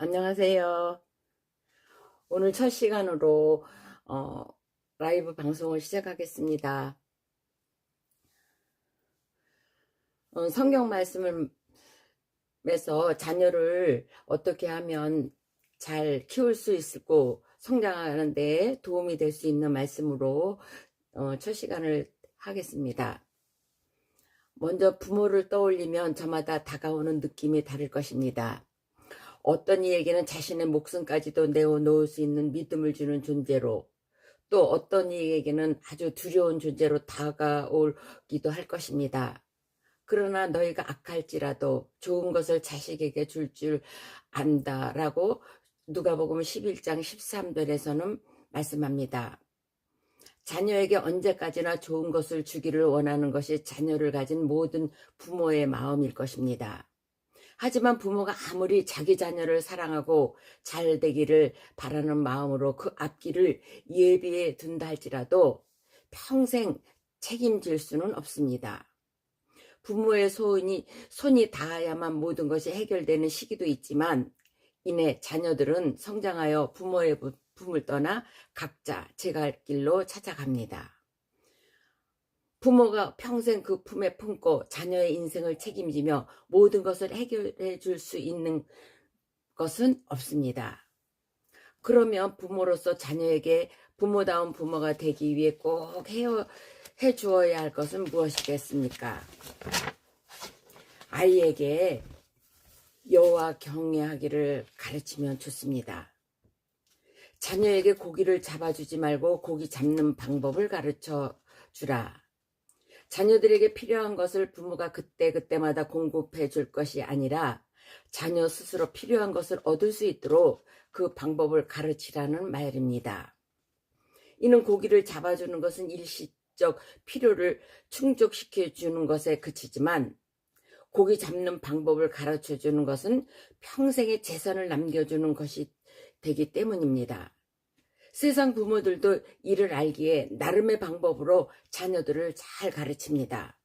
안녕하세요. 오늘 첫 시간으로 어, 라이브 방송을 시작하겠습니다. 어, 성경 말씀을 매서 자녀를 어떻게 하면 잘 키울 수 있고 성장하는 데 도움이 될 수 있는 말씀으로 어, 첫 시간을 하겠습니다. 먼저 부모를 떠올리면 저마다 다가오는 느낌이 다를 것입니다. 어떤 이에게는 자신의 목숨까지도 내어놓을 수 있는 믿음을 주는 존재로 또 어떤 이에게는 아주 두려운 존재로 다가오기도 할 것입니다. 그러나 너희가 악할지라도 좋은 것을 자식에게 줄줄 안다라고 누가복음 11장 13절에서는 말씀합니다. 자녀에게 언제까지나 좋은 것을 주기를 원하는 것이 자녀를 가진 모든 부모의 마음일 것입니다. 하지만 부모가 아무리 자기 자녀를 사랑하고 잘 되기를 바라는 마음으로 그 앞길을 예비해 둔다 할지라도 평생 책임질 수는 없습니다. 부모의 소원이, 손이 닿아야만 모든 것이 해결되는 시기도 있지만 이내 자녀들은 성장하여 부모의 품을 떠나 각자 제갈 길로 찾아갑니다. 부모가 평생 그 품에 품고 자녀의 인생을 책임지며 모든 것을 해결해 줄 수 있는 것은 없습니다. 그러면 부모로서 자녀에게 부모다운 부모가 되기 위해 꼭 해요, 해 주어야 할 것은 무엇이겠습니까? 아이에게 여호와 경외하기를 가르치면 좋습니다. 자녀에게 고기를 잡아주지 말고 고기 잡는 방법을 가르쳐 주라. 자녀들에게 필요한 것을 부모가 그때그때마다 공급해 줄 것이 아니라 자녀 스스로 필요한 것을 얻을 수 있도록 그 방법을 가르치라는 말입니다. 이는 고기를 잡아주는 것은 일시적 필요를 충족시켜 주는 것에 그치지만 고기 잡는 방법을 가르쳐 주는 것은 평생의 재산을 남겨주는 것이 되기 때문입니다. 세상 부모들도 이를 알기에 나름의 방법으로 자녀들을 잘 가르칩니다.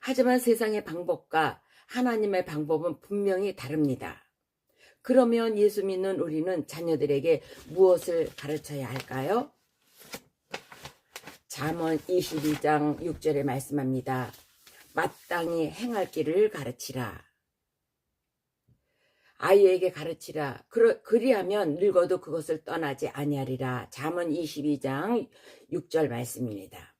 하지만 세상의 방법과 하나님의 방법은 분명히 다릅니다. 그러면 예수 믿는 우리는 자녀들에게 무엇을 가르쳐야 할까요? 잠언 22장 6절에 말씀합니다. 마땅히 행할 길을 가르치라. 아이에게 가르치라. 그러, 그리하면 늙어도 그것을 떠나지 아니하리라. 잠언 22장 6절 말씀입니다.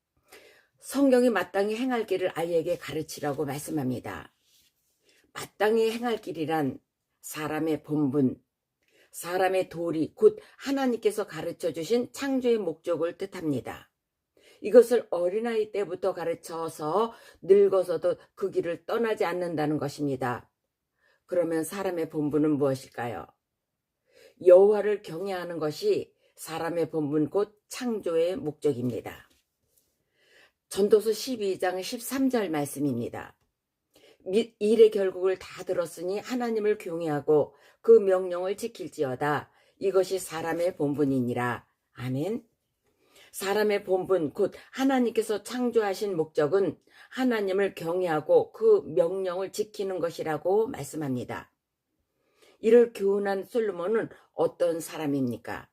성경이 마땅히 행할 길을 아이에게 가르치라고 말씀합니다. 마땅히 행할 길이란 사람의 본분, 사람의 도리, 곧 하나님께서 가르쳐 주신 창조의 목적을 뜻합니다. 이것을 어린아이 때부터 가르쳐서 늙어서도 그 길을 떠나지 않는다는 것입니다. 그러면 사람의 본분은 무엇일까요? 여호와를 경외하는 것이 사람의 본분 곧 창조의 목적입니다. 전도서 12장 13절 말씀입니다. 일의 결국을 다 들었으니 하나님을 경외하고 그 명령을 지킬지어다. 이것이 사람의 본분이니라. 아멘. 사람의 본분, 곧 하나님께서 창조하신 목적은 하나님을 경외하고 그 명령을 지키는 것이라고 말씀합니다. 이를 교훈한 솔로몬은 어떤 사람입니까?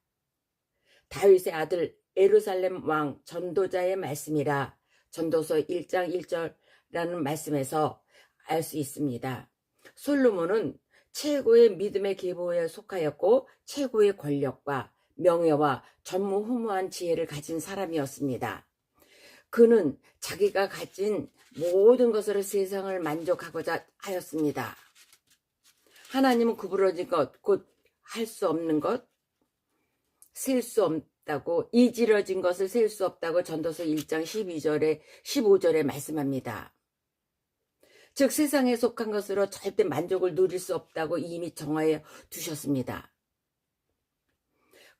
다윗의 아들 에루살렘 왕 전도자의 말씀이라 전도서 1장 1절라는 말씀에서 알 수 있습니다. 솔로몬은 최고의 믿음의 계보에 속하였고 최고의 권력과 명예와 전무후무한 지혜를 가진 사람이었습니다. 그는 자기가 가진 모든 것으로 세상을 만족하고자 하였습니다. 하나님은 구부러진 것, 곧 할 수 없는 것, 셀 수 없다고, 이지러진 것을 셀 수 없다고 전도서 1장 12절에, 15절에 말씀합니다. 즉, 세상에 속한 것으로 절대 만족을 누릴 수 없다고 이미 정하여 두셨습니다.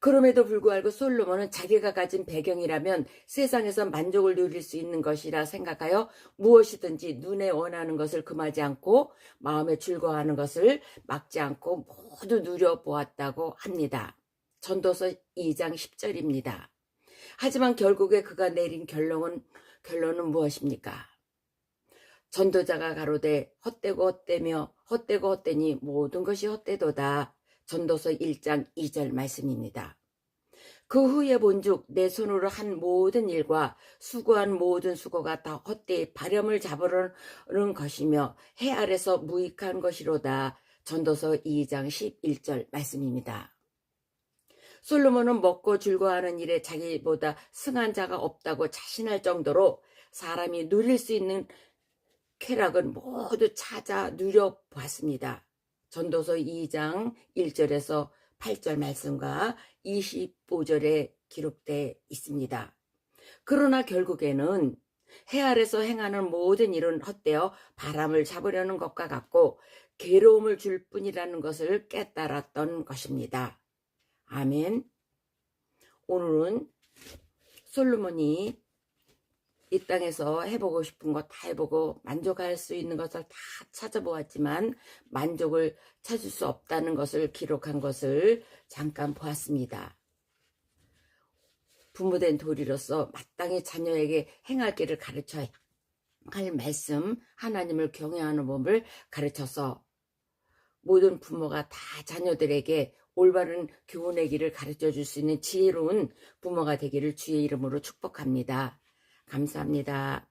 그럼에도 불구하고 솔로몬은 자기가 가진 배경이라면 세상에서 만족을 누릴 수 있는 것이라 생각하여 무엇이든지 눈에 원하는 것을 금하지 않고 마음에 즐거워하는 것을 막지 않고 모두 누려보았다고 합니다. 전도서 2장 10절입니다. 하지만 결국에 그가 내린 결론은, 결론은 무엇입니까? 전도자가 가로되 헛되고 헛되며 헛되고 헛되니 모든 것이 헛되도다. 전도서 1장 2절 말씀입니다. 그 후에 본즉 내 손으로 한 모든 일과 수고한 모든 수고가 다 헛되이 발염을 잡으려는 것이며 해 아래서 무익한 것이로다. 전도서 2장 11절 말씀입니다. 솔로몬은 먹고 즐거워하는 일에 자기보다 승한 자가 없다고 자신할 정도로 사람이 누릴 수 있는 쾌락은 모두 찾아 누려보았습니다. 전도서 2장 1절에서 8절 말씀과 25절에 기록되어 있습니다. 그러나 결국에는 해 아래서 행하는 모든 일은 헛되어 바람을 잡으려는 것과 같고 괴로움을 줄 뿐이라는 것을 깨달았던 것입니다. 아멘. 오늘은 솔로몬이 이 땅에서 해보고 싶은 거다 해보고 만족할 수 있는 것을 다 찾아보았지만 만족을 찾을 수 없다는 것을 기록한 것을 잠깐 보았습니다. 부모된 도리로서 마땅히 자녀에게 행할 길을 가르쳐야 할 말씀, 하나님을 경외하는 법을 가르쳐서 모든 부모가 다 자녀들에게 올바른 교훈의 길을 가르쳐 줄 수 있는 지혜로운 부모가 되기를 주의 이름으로 축복합니다. 감사합니다.